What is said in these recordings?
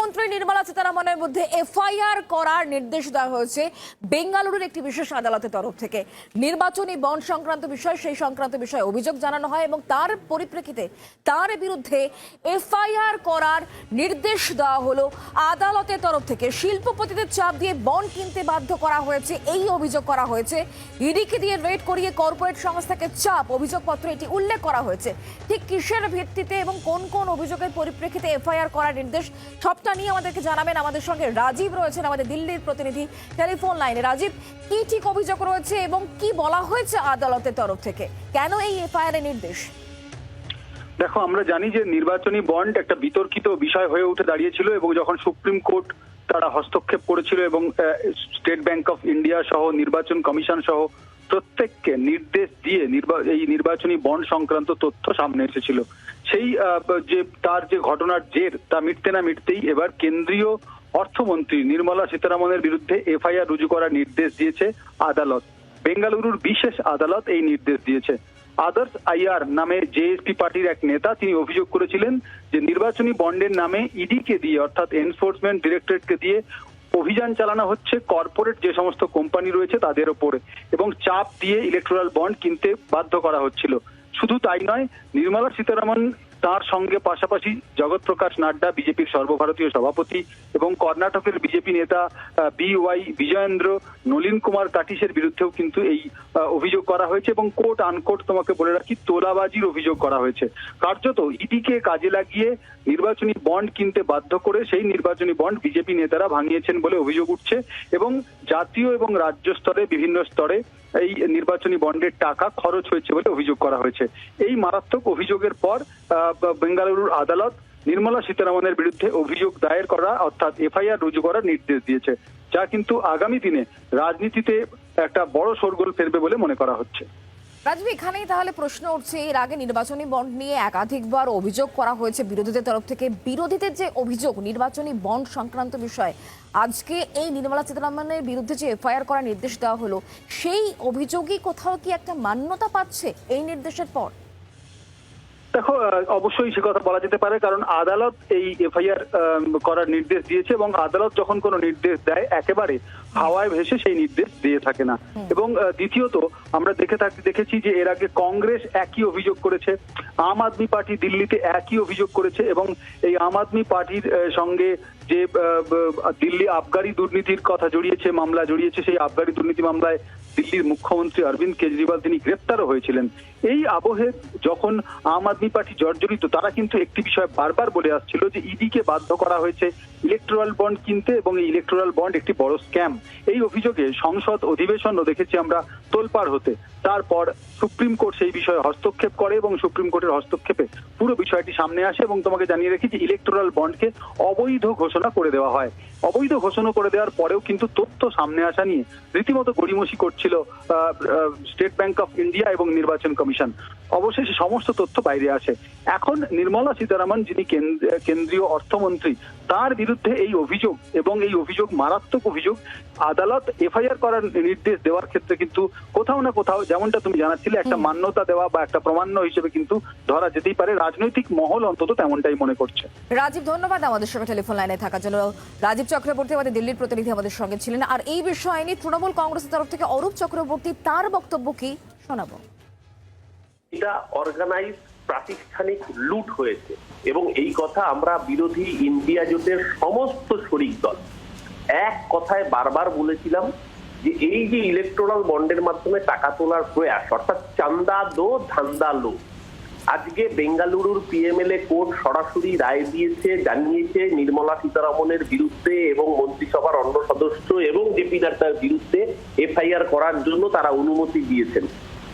অর্থমন্ত্রী নির্মলা সীতারামনের মধ্যে এফআইআর করার নির্দেশ দেওয়া হয়েছে বেঙ্গালুরুর একটি বিশেষ আদালতের তরফ থেকে। নির্বাচনী বন্ড সংক্রান্ত বিষয়, সেই সংক্রান্ত বিষয়ে অভিযোগ জানানো হয় এবং তার পরিপ্রেক্ষিতে তার বিরুদ্ধে এফআইআর করার নির্দেশ দেওয়া হলো আদালতের তরফ থেকে। শিল্পপতিদের চাপ দিয়ে বন্ড কিনতে বাধ্য করা হয়েছে, এই অভিযোগ করা হয়েছে। ইডিকে দিয়ে রেড করিয়ে কর্পোরেট সংস্থাকে চাপ, অভিযোগপত্র এটি উল্লেখ করা হয়েছে। ঠিক কিসের ভিত্তিতে এবং কোন কোন অভিযোগের পরিপ্রেক্ষিতে এফআইআর করার নির্দেশ সবটা নিয়ে আমাদেরকে জানাবেন। আমাদের সঙ্গে রাজীব রয়েছেন, আমাদের দিল্লির প্রতিনিধি। টেলিফোন লাইনে। রাজীব, কি ঠিক অভিযোগ রয়েছে এবং কি বলা হয়েছে আদালতের তরফ থেকে? কেন এই এফআইআর এর নির্দেশ? দেখো, আমরা জানি যে নির্বাচনী বন্ড একটা বিতর্কিত বিষয় হয়ে উঠে দাঁড়িয়েছিল এবং যখন সুপ্রিম কোর্ট তারা হস্তক্ষেপ করেছিল এবং স্টেট ব্যাংক অফ ইন্ডিয়া সহ নির্বাচন কমিশন সহ প্রত্যেককে নির্দেশ দিয়ে এই নির্বাচনী বন্ড সংক্রান্ত তথ্য সামনে এসেছিল। সেই যে, তার যে ঘটনার জের, তা মিটতে না মিটতেই এবার কেন্দ্রীয় অর্থমন্ত্রী নির্মলা সীতারামনের বিরুদ্ধে এফআইআর রুজু করার নির্দেশ দিয়েছে আদালত। বেঙ্গালুরুর বিশেষ আদালত এই নির্দেশ দিয়েছে। আদার্স আইআর নামে জেএসপি পার্টির এক নেতা, তিনি অভিযোগ করেছিলেন যে নির্বাচনী বন্ডের নামে ইডিকে দিয়ে, অর্থাৎ এনফোর্সমেন্ট ডিরেক্টরেটকে দিয়ে অভিযান চালানো হচ্ছে কর্পোরেট যে সমস্ত কোম্পানি রয়েছে তাদের ওপরে, এবং চাপ দিয়ে ইলেকট্রাল বন্ড কিনতে বাধ্য করা হচ্ছিল। শুধু তাই নয়, নির্মলা সীতারামন তার সঙ্গে পাশাপাশি জগৎ প্রকাশ নাড্ডা বিজেপির সর্বভারতীয় সভাপতি এবং কর্ণাটকের বিজেপি নেতা বি ওয়াই বিজয়েন্দ্র নলিন কুমার কাটিসের বিরুদ্ধেও কিন্তু এই অভিযোগ করা হয়েছে এবং কোর্ট আনকোর্ট তোমাকে বলে রাখি তোলাবাজির অভিযোগ করা হয়েছে। কার্যত ইডিকে কাজে লাগিয়ে নির্বাচনী বন্ড কিনতে বাধ্য করে সেই নির্বাচনী বন্ড বিজেপি নেতারা ভাঙিয়েছেন বলে অভিযোগ উঠছে এবং জাতীয় এবং রাজ্য স্তরে বিভিন্ন স্তরে এই নির্বাচনী বন্ডের টাকা খরচ হয়েছে বলে অভিযোগ করা হয়েছে। এই মারাত্মক অভিযোগের পর আহ, বেঙ্গালুরুর আদালত নির্মলা সীতারামনের বিরুদ্ধে অভিযোগ দায়ের করা, অর্থাৎ এফআইআর রুজু করার নির্দেশ দিয়েছে, যা কিন্তু আগামী দিনে রাজনীতিতে একটা বড় শোরগোল ফেলবে বলে মনে করা হচ্ছে। রাজীব, এখানেই তাহলে প্রশ্ন উঠছে, এর আগে নির্বাচনী বন্ড নিয়ে একাধিকবার অভিযোগ করা হয়েছে বিরোধীদের তরফ থেকে। বিরোধীদের যে অভিযোগ, নির্বাচনী বন্ড সংক্রান্ত বিষয় আজকে এই নির্মলা সীতারামনের বিরুদ্ধে যে এফআইআর করার নির্দেশ দেওয়া হলো, সেই অভিযোগই কোথাও কি একটা মান্যতা পাচ্ছে এই নির্দেশের পর? দেখো অবশ্যই সে কথা বলা যেতে পারে কারণ আদালত এই এফআইআর করার নির্দেশ দিয়েছে এবং আদালত যখন কোনো নির্দেশ দেয় একেবারে হাওয়ায় ভেসে সেই নির্দেশ দিয়ে থাকে না। এবং দ্বিতীয়ত আমরা দেখে থাকি দেখেছি যে এর আগে কংগ্রেস একই অভিযোগ করেছে আম আদমি পার্টি দিল্লিতে একই অভিযোগ করেছে এবং এই আম আদমি পার্টির সঙ্গে যে দিল্লি আবগারি দুর্নীতির কথা জড়িয়েছে মামলা জড়িয়েছে সেই আবগারি দুর্নীতি মামলায় দিল্লির মুখ্যমন্ত্রী অরবিন্দ কেজরিওয়াল তিনি গ্রেপ্তারও হয়েছিলেন। এই আবহে যখন আম আদমি পার্টি জর্জরিত, তারা কিন্তু একটি বিষয় বারবার বলে আসছিল যে ইডিকে বাধ্য করা হয়েছে ইলেকট্রাল বন্ড কিনতে এবং এই ইলেকট্রাল বন্ড একটি বড় স্ক্যাম এই অভিযোগে সংসদ অধিবেশনও দেখেছি আমরা। তোলপাড় হতে। তারপর সুপ্রিম কোর্ট সেই বিষয়ে হস্তক্ষেপ করে এবং সুপ্রিম কোর্টের হস্তক্ষেপে পুরো বিষয়টি সামনে আসে এবং তোমাকে জানিয়ে রাখি যে ইলেকট্রাল বন্ডকে অবৈধ ঘোষণা করে দেওয়া হয়। অবৈধ ঘোষণা করে দেওয়ার পরেও কিন্তু তথ্য সামনে আসা নিয়ে রীতিমতো গড়িমসি করছিল স্টেট ব্যাংক অফ ইন্ডিয়া এবং নির্বাচন কমিশন। অবশেষে সমস্ত তথ্য বাইরে আসে। এখন নির্মলা সীতারামন, যিনি কেন্দ্র- কেন্দ্রীয় অর্থমন্ত্রী, তার বিরুদ্ধে এই অভিযোগ এবং এই অভিযোগ মারাত্মক অভিযোগ আদালত এফআইআর করার নির্দেশ দেওয়ার ক্ষেত্রে কিন্তু কোথাও না কোথাও যেমনটা তুমি জানাচ্ছিলে একটা মান্যতা দেওয়া বা একটা প্রমাণ্য হিসেবে কিন্তু ধরা যেতেই পারে। রাজনৈতিক মহল অন্তত তেমনটাই মনে করছে। রাজীব ধন্যবাদ আমাদের সঙ্গে টেলিফোন লাইনে থাকার জন্য। রাজীব চক্রবর্তী আমাদের দিল্লির প্রতিনিধি আমাদের সঙ্গে ছিলেন। আর এই বিষয় নিয়ে তৃণমূল কংগ্রেসের তরফ থেকে অরূপ চক্রবর্তী তার বক্তব্য কি? শোনাবো। এটা অর্গানাইজ প্রাতিষ্ঠানিক লুট হয়েছে এবং এই কথা আমরা বিরোধী ইন্ডিয়া জোটের সমস্ত শরিক দল এক কথায় বারবার বলেছিলাম যে এই যে ইলেকট্রাল বন্ডের মাধ্যমে টাকা তোলার প্রয়াস, অর্থাৎ চান্দা দো ধান্দা লো। আজকে বেঙ্গালুরুর পিএমএলএ কোর্ট সরাসরি রায় দিয়েছে, জানিয়েছে নির্মলা সীতারামনের বিরুদ্ধে এবং মন্ত্রিসভার অন্য সদস্য এবং জেপি নাড্ডার বিরুদ্ধে এফআইআর করার জন্য তারা অনুমতি দিয়েছেন।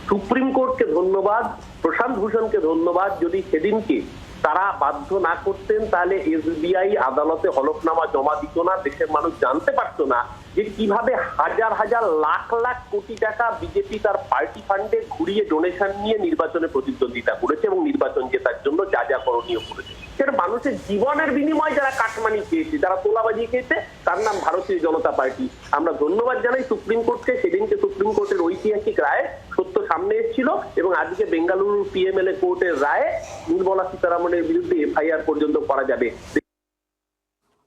সুপ্রিম কোর্টকে ধন্যবাদ, প্রশান্ত ভূষণকে ধন্যবাদ। যদি সেদিনকে তারা বাধ্য না করতেন তাহলে এসবিআই আদালতে হলফনামা জমা দিত না, দেশের মানুষ জানতে পারতো না যে কীভাবে হাজার হাজার লাখ লাখ কোটি টাকা বিজেপি তার পার্টি ফান্ডে ঘুরিয়ে ডোনেশন নিয়ে নির্বাচনে প্রতিদ্বন্দ্বিতা করেছে এবং নির্বাচন জেতার জন্য যা যা করণীয় করেছে। সেটা মানুষের জীবনের বিনিময়ে যারা কাটমানি খেয়েছে, যারা তোলাবাজি খেয়েছে, তার নাম ভারতীয় জনতা পার্টি। আমরা ধন্যবাদ জানাই সুপ্রিম কোর্টকে। সেদিনকে সুপ্রিম কোর্টের ঐতিহাসিক রায় সত্য সামনে এসেছিল এবং আজকে বেঙ্গালুরু পিএমএলএ কোর্টের রায়ে নির্মলা সীতারামনের বিরুদ্ধে এফআইআর পর্যন্ত করা যাবে।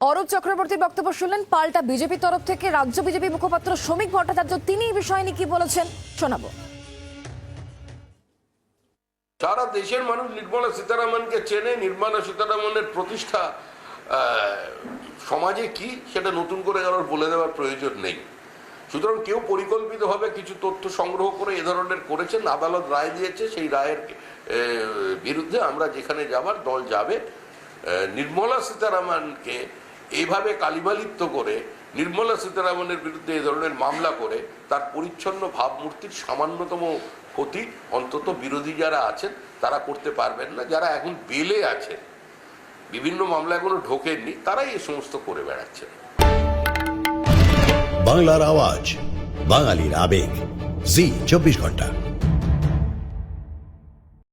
অরূপ চক্রবর্তীর বক্তব্য শুনলেন পাল্টা বিজেপি তরফ থেকে। রাজ্য বিজেপি মুখপাত্র শ্রমিক ভট্টাচার্য, তিনি এই বিষয় কি বলেছেন? শোনাবো। সারা দেশের মানুষ নির্মলা সীতারামনকে চেনে, নির্মলা সীতারামনের প্রতিষ্ঠা সমাজে কি সেটা নতুন করে কারোর বলে দেওয়ার প্রয়োজন নেই। সুতরাং কেউ পরিকল্পিতভাবে কিছু তথ্য সংগ্রহ করে এ ধরনের করেছেন, আদালত রায় দিয়েছে, সেই রায়ের বিরুদ্ধে আমরা যেখানে যাবার দল যাবে নির্মলা সীতারামনকে এইভাবে কালিমালিপ্ত করে নির্মলা সীতারামনের বিরুদ্ধে এই ধরনের মামলা করে তার পরিচ্ছন্ন ভাবমূর্তির সামান্যতম ক্ষতি অন্তত বিরোধী যারা আছেন, তারা করতে পারবেন না। যারা এখন বেলে আছেন, বিভিন্ন মামলা এখনও ঢোকেননি, তারাই এই সমস্ত করে বেড়াচ্ছেন বাংলার আওয়াজ, বাঙালির আবেগ। জি, চব্বিশ ঘণ্টা।